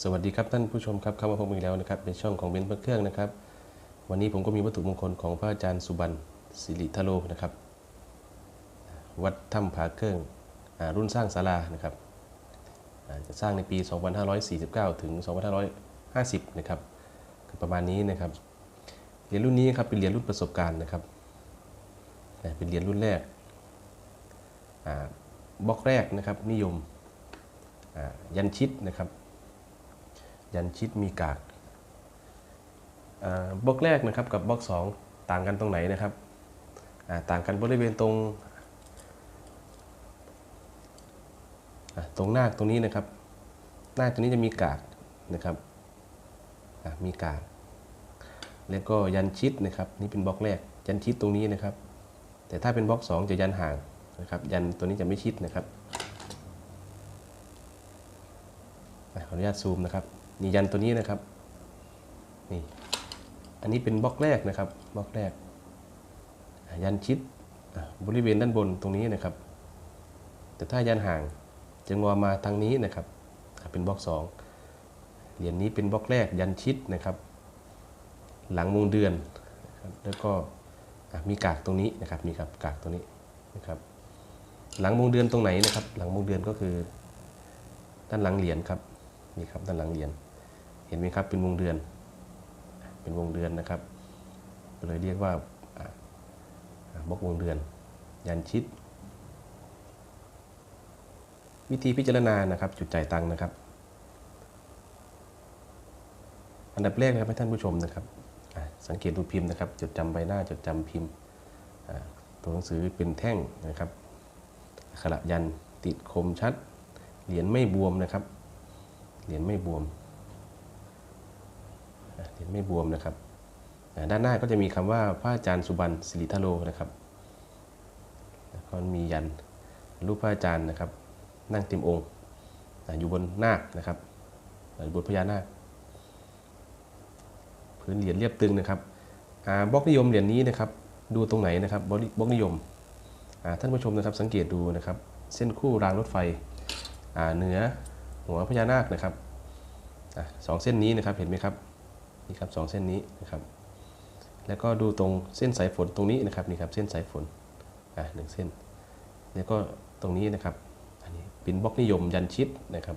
สวัสดีครับท่านผู้ชมครับเข้ามาพบกันอีกแล้วนะครับในช่องของเบนซ์พระเครื่องนะครับ วันนี้ผมก็มีวัตถุมงคลของพระอาจารย์สุบรรณสิริทโลนะครับ วัดถ้ำผาเครื่องอรุ่นสร้างศาลานะครับจะสร้างในปี 2549 ถึง 2550 นะครับประมาณนี้นะครับเหรียญรุ่นนี้ครับเป็นเหรียญรุ่นประสบการณ์นะครับเป็นเหรียญรุ่นแรกบล็อกแรกนะครับนิยมยันชิดนะครับ ยันชิดมีกากบล็อกแรกนะครับกับบล็อกสองต่างกันตรงไหนนะครับต่างกันบริเวณตรงตรงหน้าตรงนี้นะครับ หน้าตรงนี้จะมีกากนะครับมีกาก แล้วก็ยันชิดนะครับ นี่เป็นบล็อกแรก ยันชิดตรงนี้นะครับ แต่ถ้าเป็นบล็อกสองจะยันห่างนะครับ ยันตัวนี้จะไม่ชิดนะครับขออนุญาตซูมนะครับ นี่ยันตัวนี้นะครับนี่อันนี้เป็นบล็อกแรกนะครับบล็อกแรก ยันชิดบริเวณด้านบนตรงนี้นะครับ แต่ถ้ายันห่างจะงอมาทางนี้นะครับเป็นบล็อกสองเหรียญนี้เป็นบล็อกแรกยันชิดนะครับ หลังวงเดือนนะครับแล้วก็มีกากตรงนี้นะครับมีครับกากตรงนี้นะครับ หลังวงเดือนตรงไหนนะครับ หลังวงเดือนก็คือ ด้านหลังเหรียญครับนี่ครับด้านหลังเหรียญ ห็นไหมครับเป็นวงเดือน เป็นวงเดือนนะครับเลยเรียกว่าบล็อกวงเดือน ยันชิด วิธีพิจารณานะครับ จุดจ่ายตังค์นะครับ อันดับแรกนะครับให้ท่านผู้ชมนะครับสังเกตดูพิมพ์นะครับ จดจำใบหน้าจดจำพิมพ์ตัวหนังสือเป็นแท่งนะครับอักขระยันติดคมชัด เหรียญไม่บวมนะครับ เหรียญไม่บวม หรียญไม่บวมนะครับ ด้านหน้าก็จะมีคำว่าพระอาจารย์สุบรรณสิริทโลนะครับก็มียันรูปพระอาจารย์นะครับ นั่งเต็มองค์อยู่บนนาคนะครับอยู่บนพญานาคพื้นเหรียญเรียบตึงนะครับบล็อกนิยมเหรียญนี้นะครับ ดูตรงไหนนะครับบล็อกนิยมท่านผู้ชมนะครับสังเกตดูนะครับ เส้นคู่รางรถไฟเหนือหัวพญานาคนะครับอสองเส้นนี้นะครับเห็นไหมครับ นี่ครับสองเส้นนี้นะครับ แล้วก็ดูตรงเส้นสายฝนตรงนี้นะครับนี่ครับเส้นสายฝนอะหนึ่งเส้น แล้วก็ตรงนี้นะครับ อันนี้เป็นบล็อกนิยมยันชิดนะครับ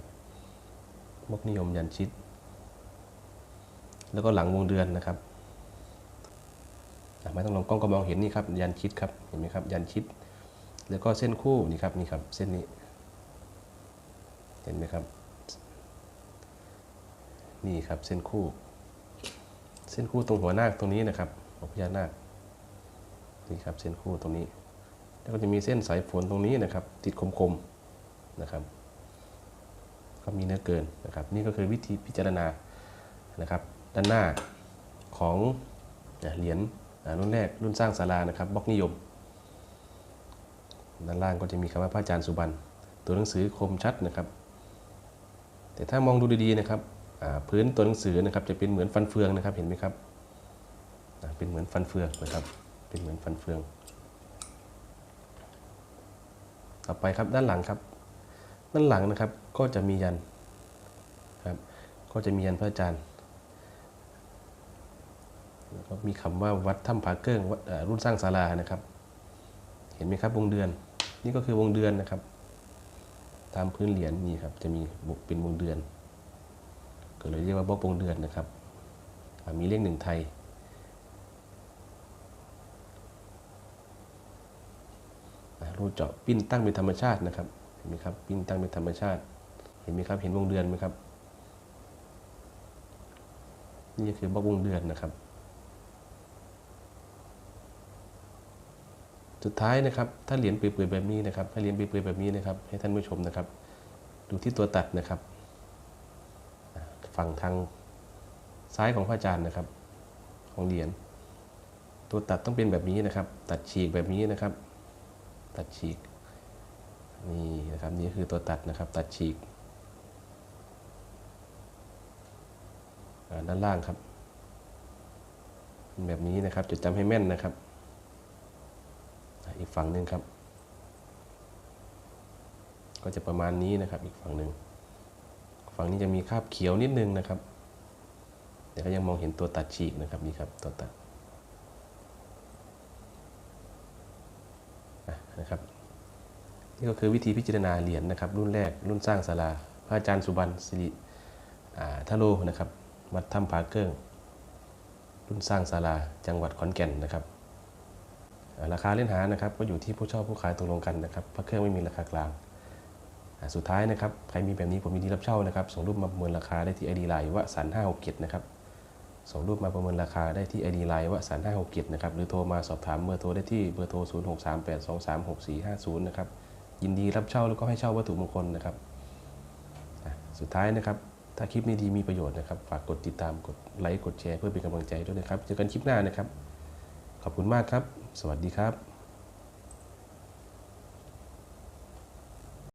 บล็อกนิยมยันชิด แล้วก็หลังวงเดือนนะครับไม่ต้องลองกล้องก็มองเห็นนี่ครับยันชิดครับเห็นไหมครับยันชิด แล้วก็เส้นคู่นี่ครับนี่ครับเส้นนี้ เห็นไหมครับ นี่ครับเส้นคู่ ส้นคู่ตรงหัวนาคตรงนี้นะครับของพญานาคนี่ครับเส้นคู่ตรงนี้ แล้วก็จะมีเส้นสายฝนตรงนี้นะครับ ติดคมๆนะครับ ก็มีเนื้อเกินนะครับ นี่ก็คือวิธีพิจารณานะครับ ด้านหน้าของเหรียญรุ่นแรกรุ่นสร้างศาลานะครับบล็อกนิยม ด้านล่างก็จะมีคำว่าพระอาจารย์สุบรรณตัวหนังสือคมชัดนะครับ แต่ถ้ามองดูดีๆนะครับ พื้นตัวหนังสือนะครับจะเป็นเหมือนฟันเฟืองนะครับเห็นไหมครับเป็นเหมือนฟันเฟืองนะครับ เป็นเหมือนฟันเฟือง ต่อไปครับด้านหลังครับ ด้านหลังนะครับก็จะมียันครับก็จะมียันพระอาจารย์แล้วก็มีคำว่าวัดถ้ำผาเกิ้งวัดรุ่นสร้างศาลานะครับ เห็นไหมครับวงเดือน นี่ก็คือวงเดือนนะครับ ตามพื้นเหรียญนี่ครับจะมีเป็นวงเดือน ก็เลยเรียกว่าบล็อกวงเดือนนะครับ มีเลขหนึ่งไทย รูเจาะปิ้นตั้งเป็นธรรมชาตินะครับเห็นไหมครับปิ้นตั้งเป็นธรรมชาติ เห็นไหมครับเห็นวงเดือนไหมครับ นี่คือบล็อกวงเดือนนะครับ สุดท้ายนะครับ ถ้าเหรียญเปื่อยๆแบบนี้นะครับถ้าเหรียญเปื่อยๆแบบนี้นะครับ ให้ท่านผู้ชมนะครับ ดูที่ตัวตัดนะครับ ฝั่งทางซ้ายของพระอาจารย์นะครับ ของเหรียญตัวตัดต้องเป็นแบบนี้นะครับ ตัดฉีกแบบนี้นะครับ ตัดฉีกนี่นะครับนี่คือตัวตัดนะครับ ตัดฉีกด้านล่างครับเป็นแบบนี้นะครับจดจำให้แม่นนะครับ อีกฝั่งหนึ่งครับ ก็จะประมาณนี้นะครับอีกฝั่งหนึ่ง ฝั่งนี้จะมีคราบเขียวนิดนึงนะครับแต่ก็ยังมองเห็นตัวตัดฉีกนะครับนี่ครับตัวตัดะนะครับนี่ก็คือวิธีพิจารณาเหรียญนะครับ รุ่นแรกรุ่นสร้างศาลาพระอาจารย์สุบรรณสิริอ่าทะโลนะครับวัดถ้ำผาเกิ้งรุ่นสร้างศาลาจังหวัดขอนแก่นนะครับราคาเล่นหานะครับ ก็อยู่ที่ผู้เช่าผู้ขายตกลงกันนะครับพระเครื่องไม่มีราคากลาง สุดท้ายนะครับใครมีแบบนี้ผมมีดีรับเช่านะครับ ส่งรูปมาประเมินราคาได้ที่ไอดีไลน์วสันห้าหกเนะครับส่งรูปมาประเมินราคาได้ที่ ID Line วสัน567นะครับหรือโทรมาสอบถามเบอร์โทรได้ที่เบอร์โทร0638236450นย์นะครับยินดีรับเช่าแล้วก็ให้เช่าวัตถุมงคลนะครับสุดท้ายนะครับถ้าคลิปนี้ดีมีประโยชน์นะครับ ฝากกดติดตามกดไลค์กดแชร์เพื่อเป็นกำลังใจด้วยนะครับ เจอกันคลิปหน้านะครับ ขอบคุณมากครับ สวัสดีครับ